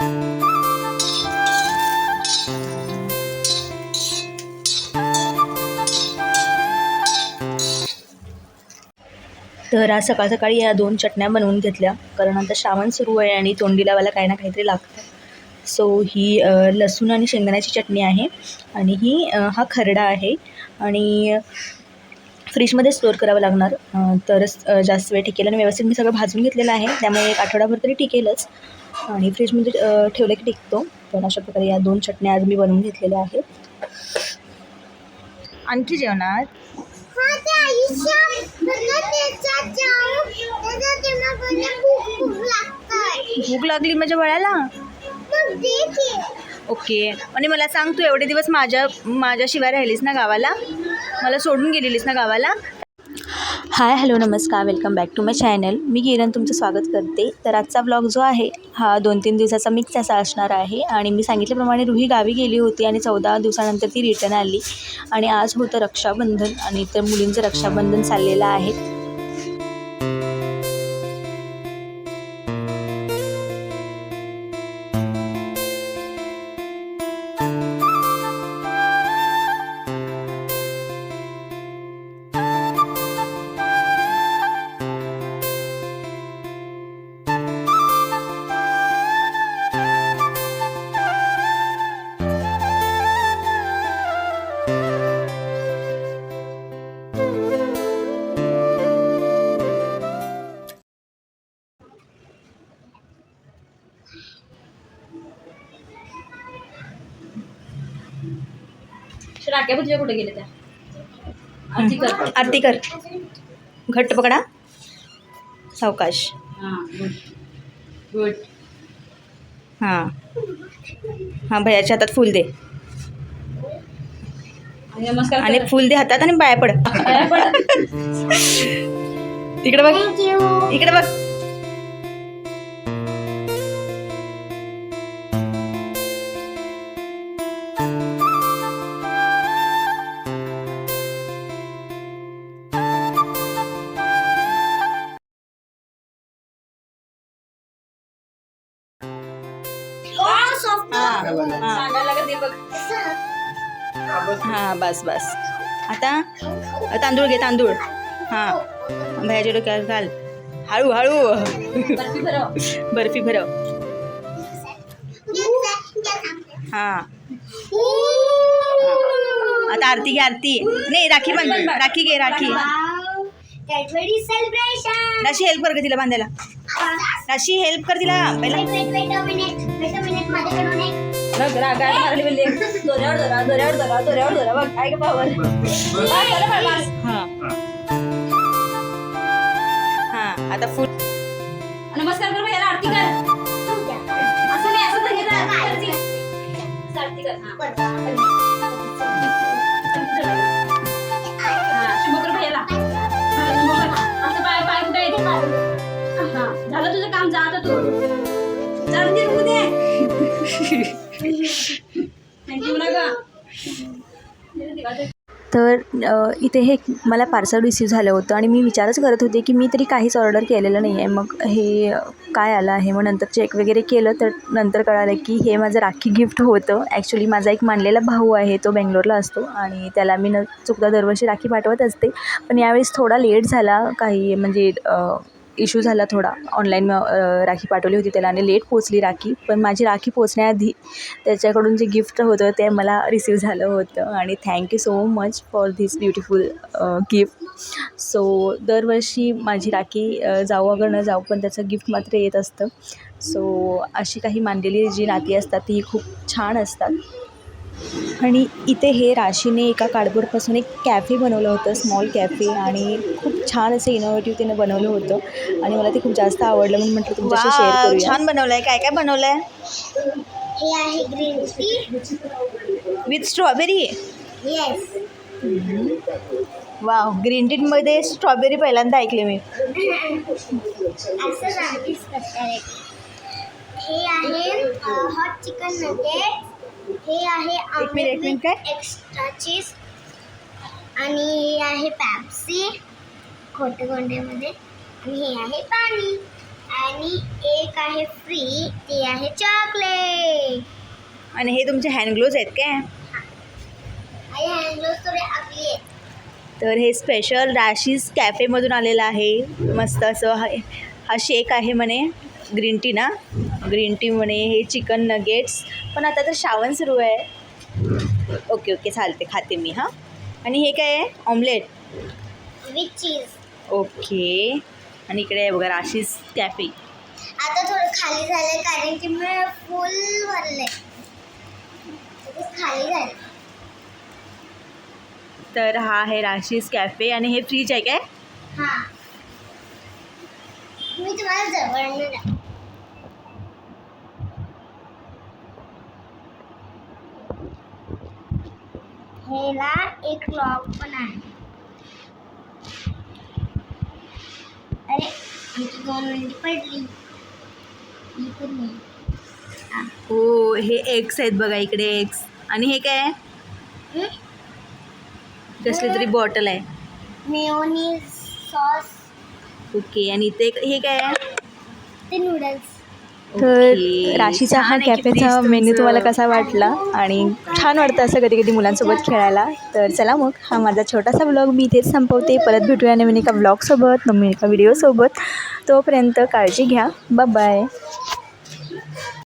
तर आज सकाळ सकाळी या दोन चटण्या बनवून घेतल्या. कारण आता श्रावण सुरू आहे आणि तोंडी लावायला काही ना काहीतरी लागतं सो ही लसूण आणि शेंगदाण्याची चटणी आहे आणि ही हा खरडा आहे. आणि फ्रीजमध्ये स्टोअर करावं लागणार. तरच जास्त वेळ टिकेल आणि व्यवस्थित मी सगळं भाजून घेतलेलं आहे. त्यामुळे एक आठवडाभर तरी टिकेलच. आणि फ्रीजमध्ये ठेवलं की टिकतो. तर अशा प्रकारे या दोन चटण्या आज मी बनवून घेतलेल्या आहेत. आणखी जेवणात हा भूक लागली माझ्या दे की. ओके. आणि मला सांग तू एवढे दिवस माझ्या माझ्याशिवाय राहिलीस ना गावाला? मला सोडून गेलेलीस ना गावाला? हाय हॅलो नमस्कार welcome back to my channel. मी किरण तुमचं स्वागत करते. तर आजचा ब्लॉग जो आहे हा दोन तीन दिवसाचा मिक्स असा असणार आहे. आणि मी सांगितल्याप्रमाणे रुही गावी गेली होती आणि चौदा दिवसानंतर ती रिटर्न आली. आणि आज होतं रक्षाबंधन आणि इतर मुलींचं रक्षाबंधन चाललेलं आहे. राख्या कुठे गेले त्या. आरती कर. आरती कर. घट्ट पकडा. सावकाश. हां गुड. गुड. हां. हां भैयाच्या हातात फूल दे. आणि नमस्कार आणि. फूल दे हातात आणि पाया पड. इकडे बघ. इकडे बघ. हां. हां सांगायला लागत ते बघ हां बस. बस आता? तांदूळ घे तांदूळ. हां. भैयाच्या डोक्यावर घाल. हळू हळू. बर्फी भरव. बर्फी भरव. हां. आता आरती घे आरती. नाही राखी बांध. राखी घे राखी. राशी हेल्प कर तिला बांधायला. राशी हेल्प कर तिला. पहिला. माझ्याकडून एक. बघ मारली म्हणजे दोऱ्यावर दोरा दोऱ्यावर दोरा दोऱ्यावर दोरा बघ काय का पावर हां हां. आता फुल नमस्कार कर याला आरती कर. असं नाही असं नाही कर. आरती आरती कर. तर इथे हे मला पार्सल रिसीव झालं होतं आणि मी विचारच करत होते की मी तरी काहीच ऑर्डर केलेलं नाही आहे मग हे काय आलं आहे? मग नंतर चेक वगैरे केलं तर नंतर कळालं की हे माझं राखी गिफ्ट होतं. ॲक्च्युली माझा एक मानलेला भाऊ आहे तो बेंगलोरला असतो आणि त्याला मी न चुकता दरवर्षी राखी पाठवत असते. पण यावेळेस थोडा लेट झाला काही म्हणजे इश्यू झाला थोडा. ऑनलाईन राखी पाठवली होती त्याला आणि लेट पोचली राखी. पण माझी राखी पोचण्याआधी त्याच्याकडून जे गिफ्ट होतं ते मला रिसीव झालं होतं. आणि thank you so much for this beautiful gift so दरवर्षी माझी राखी जाऊ अगर न जाऊ पण त्याचं गिफ्ट मात्र येत असतं. सो अशी काही मानलेली जी नाती असतात ती खूप छान असतात. आणि इथे हे राशीने एका कार्डबोर्डपासून एक कॅफे बनवलं होतं स्मॉल कॅफे आणि खूप छान असं इनोव्हेटिव्ह तिने बनवलं होतं. आणि मला ते खूप जास्त आवडलं म्हणून म्हटलं तुमच्याशी शेअर करूया. छान बनवलंय. काय काय बनवलंय? हे आहे green tea with strawberry yes wow green टीमध्ये स्ट्रॉबेरी पहिल्यांदा ऐकले मी. असं राहतेच करतात हे आहे हॉट चिकन नगेट हे आहे काय? एक्स्ट्रा चीज आणि हे आहे पॅप्सी खोटे गोंड्यामध्ये. आणि हे आहे पाणी. आणि एक आहे फ्री ते आहे चॉकलेट आणि हे तुमचे हँड ग्लोव्ज आहेत काय? थोडे आहेत. तर हे स्पेशल रॅशीज कॅफेमधून आलेलं आहे. मस्त असं हा हा शेक आहे म्हणे. ग्रीन टी ना? ग्रीन टी म्हणे हे चिकन नगेट्स पण आता तर श्रावण सुरू आहे. ओके ओके चालते खाते मी हां. आणि हे काय आहे? Omelette with cheese okay. आणि इकडे आहे बघा राशीज कॅफे आता थोडं खाली झालंय कारण की मी फुल भरलंय. खाली झालं तर हा आहे राशीज कॅफे आणि हे फ्रीज आहे काय? हा. मी तुम्हाला जवळ ह्याला एक लॉक पण आहे अरे आमची दोन मिनिट पडली ही पण नाही। हा. हो हे एग्स आहेत बघा इकडे एग्स आणि हे काय आहे? हं? कसली तरी बॉटल आहे. मेयोनीज सॉस ओके आणि इथे हे काय आहे? ते नूडल्स तर. राशीचा हा कॅफेचा मेन्यू. तुम्हाला कसा वाटला? आणि छान वाटतं असं कधी कधी मुलांसोबत खेळायला. तर चला मग हा माझा छोटासा ब्लॉग मी इथेच संपवते. परत भेटूया नवीन एका ब्लॉगसोबत नवीन एका व्हिडिओसोबत तोपर्यंत काळजी घ्या. बाय